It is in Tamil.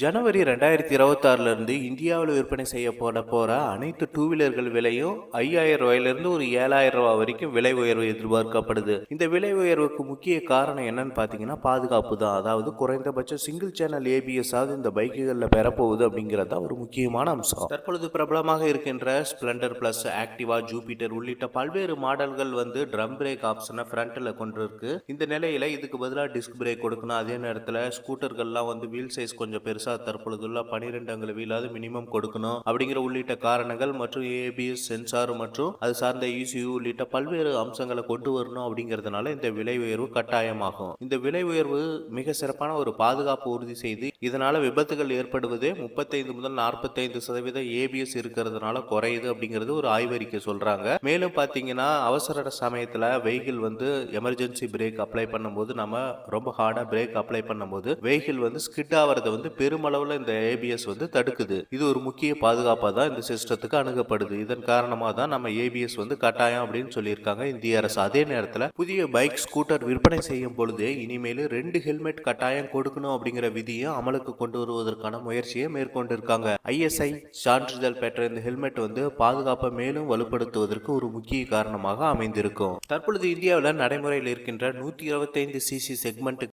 ஜனவரி ரெண்டாயிரத்தி இருபத்தாறுலேருந்து இந்தியாவில் விற்பனை செய்யப்பட போகிற அனைத்து டூ வீலர்கள் விலையும் ஐயாயிரம் ரூபாயிலிருந்து ஒரு ஏழாயிரம் ரூபாய் வரைக்கும் விலை உயர்வு எதிர்பார்க்கப்படுது. இந்த விலை உயர்வுக்கு முக்கிய காரணம் என்னன்னு பார்த்தீங்கன்னா பாதுகாப்பு தான். அதாவது குறைந்தபட்சம் சிங்கிள் சேனல் ஏபிஎஸ் ஆகுது இந்த பைக்குகளில் பெறப்போகுது அப்படிங்கிறது தான் ஒரு முக்கியமான அம்சம். தற்பொழுது பிரபலமாக இருக்கின்ற ஸ்ப்ளெண்டர் ப்ளஸ் ஆக்டிவா ஜூபிட்டர் உள்ளிட்ட பல்வேறு மாடல்கள் வந்து ட்ரம் பிரேக் ஆப்ஷனை ஃப்ரண்ட்டில் கொண்டு இருக்கு இந்த நிலையில் இதுக்கு பதிலாக டிஸ்க் பிரேக் கொடுக்கணும். அதே நேரத்தில் ஸ்கூட்டர்கள்லாம் வந்து வீல் சைஸ் கொஞ்சம் பெருசு தற்பொழுதுள்ள பனிரெண்டு அங்குல மினிமம் கொடுக்கணும் அப்படிங்கிற உள்ளிட்ட காரணங்கள் மற்றும் ஏபிஎஸ் சென்சார் மற்றும் அது சார்ந்த இசியூ உள்ளிட்ட பல்வேறு அம்சங்களை கொண்டு வரணும் அப்படிங்கிறதுனால இந்த விலை உயர்வு கட்டாயமாகும். இந்த விலை உயர்வு மிக சிறப்பான ஒரு பாதுகாப்பு உறுதி செய்து இதனால விபத்துகள் ஏற்படுவதே முப்பத்தைந்து முதல் நாற்பத்தைந்து சதவீத ஏபிஎஸ் இருக்கிறதுனால குறையுது அப்படிங்கிறது ஒரு ஆய்வறிக்கை சொல்றாங்க. மேலும் பாத்தீங்கன்னா அவசர சமயத்துல வெஹிக்கிள் வந்து எமர்ஜென்சி பிரேக் அப்ளை பண்ணும்போது நம்ம ரொம்ப ஹார்டா பிரேக் அப்ளை பண்ணும்போது வெஹிக்கிள் வந்து ஸ்கிட் ஆகிறத வந்து பெரும் பெருமளவில் இந்த ஏபிஎஸ் வந்து தடுக்குது. இது ஒரு முக்கிய பாதுகாப்பா தான் இந்த சிஸ்டத்துக்கு அணுகப்படுது. இதன் காரணமாக தான் நம்ம ஏபிஎஸ் வந்து கட்டாயம் அப்படின்னு சொல்லியிருக்காங்க இந்திய அரசு. அதே நேரத்தில் புதிய பைக் ஸ்கூட்டர் விற்பனை செய்யும் பொழுதே இனிமேல் ரெண்டு ஹெல்மெட் கட்டாயம் கொடுக்கணும் அப்படிங்கிற விதியை அமலுக்கு கொண்டு வருவதற்கான முயற்சியை மேற்கொண்டிருக்காங்க. ஐஎஸ்ஐ சான்றிதழ் பெற்ற இந்த ஹெல்மெட் வந்து பாதுகாப்பை மேலும் வலுப்படுத்துவதற்கு ஒரு முக்கிய காரணமாக அமைந்திருக்கும். தற்பொழுது இந்தியாவில் நடைமுறையில் இருக்கின்ற நூற்றி இருபத்தைந்து சிசி செக்மெண்ட்